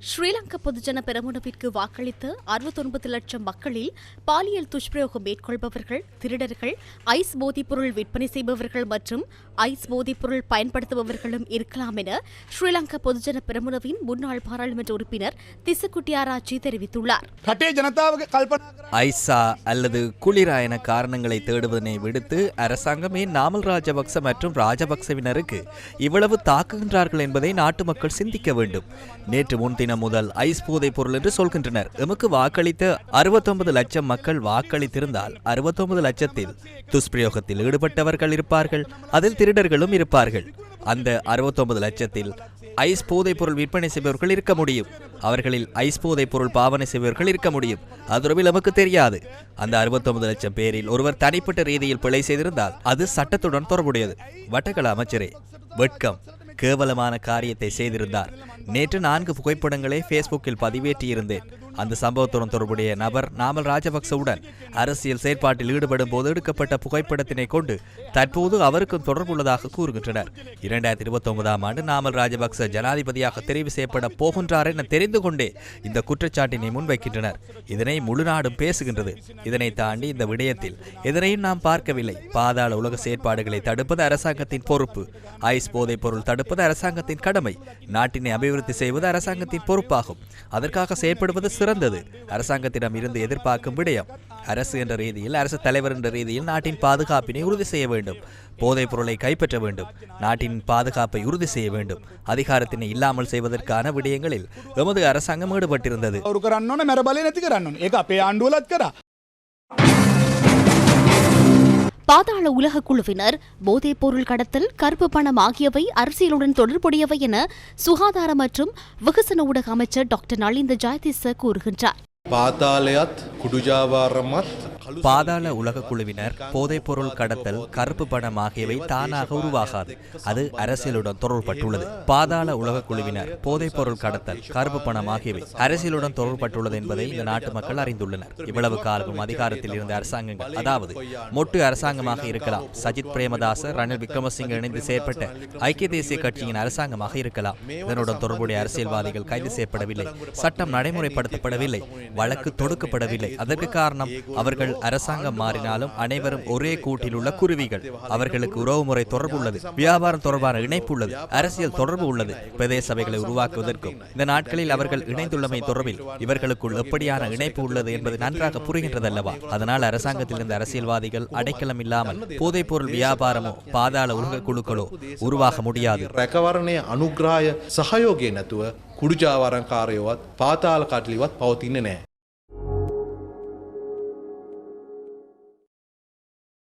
ஸ்ரீலங்கா பொதுஜன பெரமுனவிற்கு வாக்களித்த அறுபத்தொன்பது லட்சம் மக்களில் பாலியல் துஷ்பிரயோகம் மேற்கொள்பவர்கள் திருடர்கள் ஐஸ் போதைப்பொருள் விற்பனை செய்பவர்கள் மற்றும் ஐஸ் போதைப்பொருள் பயன்படுத்துபவர்களும் இருக்கலாம் என ஸ்ரீலங்கா பொதுஜன பிரமுனவின் முன்னாள் பாராளுமன்ற உறுப்பினர் திசுக்குட்டியாராச்சி தெரிவித்துள்ளார். ஐசா அல்லது குளிராயன காரணங்களை தேடுவதனை விடுத்து அரசாங்கமே நாமல் ராஜபக்ச மற்றும் ராஜபக்சவினருக்கு இவ்வளவு தாக்குகின்றார்கள் என்பதை நாட்டு மக்கள் சிந்திக்க வேண்டும். நேற்று முன்தினம் முதல் ஐஸ் போதைப் பொருள் என்று சொல்கின்றனர். எமக்கு வாக்களித்த அறுபத்தொன்பது லட்சம் மக்கள் வாக்களித்திருந்தால் அறுபத்தொன்பது லட்சத்தில் துஷ்பிரயோகத்தில் ஈடுபட்டவர்கள் இருப்பார்கள். அதில் திரு திருடர்களும் இருப்பார்கள். அந்த அறுபத்தொன்பது லட்சத்தில் ஐஸ் போதைப் பொருள் விற்பனை செய்பவர்கள் இருக்க முடியும். அவர்களில் ஐஸ் போதைப் பொருள் பாவனை செய்பவர்கள் இருக்க முடியும். அதுரவில் நமக்கு தெரியாது. அந்த அறுபத்தொன்பது லட்சம் பேரில் ஒருவர் தனிப்பட்ட ரீதியில் பிழை செய்திருந்தால் அது சட்டத்துடன் தொடர்புடையது. வட்டக்கல அமைச்சரே வெட்கம் கேவலமான காரியத்தை செய்திருந்தார். நேற்று நான்கு புகைப்படங்களை ஃபேஸ்புக்கில் பதிவேற்றியிருந்தேன். அந்த சம்பவத்துடன் தொடர்புடைய நபர் நாமல் ராஜபக்சவுடன் அரசியல் செயற்பாட்டில் ஈடுபடும் போது எடுக்கப்பட்ட புகைப்படத்தினை கொண்டு தற்போது அவருக்கும் தொடர்புள்ளதாக கூறுகின்றனர். இரண்டாயிரத்தி இருபத்தி ஒன்பதாம் ஆண்டு நாமல் ராஜபக்ச ஜனாதிபதியாக தெரிவு செய்யப்பட போகின்றார் என தெரிந்து கொண்டே இந்த குற்றச்சாட்டினை முன்வைக்கின்றனர். இதனை முழு நாடும் பேசுகின்றது. இதனை தாண்டி இந்த விடயத்தில் எதனையும் நாம் பார்க்கவில்லை. பாதாள உலக செயற்பாடுகளை தடுப்பது அரசாங்கத்தின் பொறுப்பு. ஐஸ் போதைப் பொருள் தடுப்பது அரசாங்கத்தின் கடமை. நாட்டினை அபிவிருத்தி செய்வது அரசாங்கத்தின் பொறுப்பாகும். அதற்காக செயற்படுவது சிறப்பு சிறந்தது அரசாங்கத்திடம் இருந்து எதிர்பார்க்கும் விடயம். அரசு என்ற ரீதியில் அரசு தலைவர் என்ற ரீதியில் நாட்டின் பாதுகாப்பினை உறுதி செய்ய வேண்டும். போதைப் பொருளை கைப்பற்ற வேண்டும். நாட்டின் பாதுகாப்பை உறுதி செய்ய வேண்டும். அதிகாரத்தினை இல்லாமல் செய்வதற்கான விடயங்களில் எமது அரசாங்கம் ஈடுபட்டிருந்தது. பாதாள உலக குழுவினர் போதைப் பொருள் கடத்தல் கருப்பு பணம் ஆகியவை அரசியலுடன் தொடர்புடையவை என சுகாதார மற்றும் வெகுசன ஊடக அமைச்சர் டாக்டர் நளிந்த ஜாயதிச கூறுகின்றார். பாதாளயத் குடுஜாவாரமத் பாதாள உலக குழுவினர் போதைப் பொருள் கடத்தல் கருப்பு பணம் ஆகியவை தானாக உருவாகாது. அது அரசியலுடன் தொடர்பட்டுள்ளது. பாதாள உலக குழுவினர் போதைப் பொருள் கடத்தல் கருப்பு பணம் ஆகியவை அரசியலுடன் தொடர்பட்டுள்ளது என்பதை இந்த நாட்டு மக்கள் அறிந்துள்ளனர். இவ்வளவு காலமும் அதிகாரத்தில் இருந்த அரசாங்கங்கள் அதாவது மொட்டு அரசாங்கமாக இருக்கலாம். சஜித் பிரேமதாச ரணில் விக்ரமசிங்க இணைந்து செயற்பட்ட ஐக்கிய தேசிய கட்சியின் அரசாங்கமாக இருக்கலாம். இதனுடன் தொடர்புடைய அரசியல்வாதிகள் கைது செய்யப்படவில்லை. சட்டம் நடைமுறைப்படுத்தப்படவில்லை. வழக்கு தொடுக்கப்படவில்லை. அதற்கு காரணம் அவர்கள் அரசாங்கம் மாறினாலும் அனைவரும் ஒரே கூட்டில் உள்ள குருவிகள் அவர்களுக்கு உறவுமுறை தொடர்பு உள்ளது வியாபாரம் தொடர்பான இணைப்பு உள்ளது அரசியல் தொடர்பு உள்ளது பிரதேச சபைகளை உருவாக்குவதற்கும் இந்த நாட்களில் அவர்கள் இணைந்துள்ளமை தொடர்பில் இவர்களுக்குள் எப்படியான இணைப்பு உள்ளது என்பது நன்றாக புரிகின்றதல்லவா அதனால் அரசாங்கத்தில் இருந்த அரசியல்வாதிகள் அடைக்கலம் இல்லாமல் போதைப் பொருள் வியாபாரமோ பாதாள உலக குழுக்களோ உருவாக முடியாது රැකවරණය අනුග්‍රාය සහයෝගය නැතුව කුඩුජාවරංකාරයවත් පාතාල කටලිවත් පවතින්න නෑ.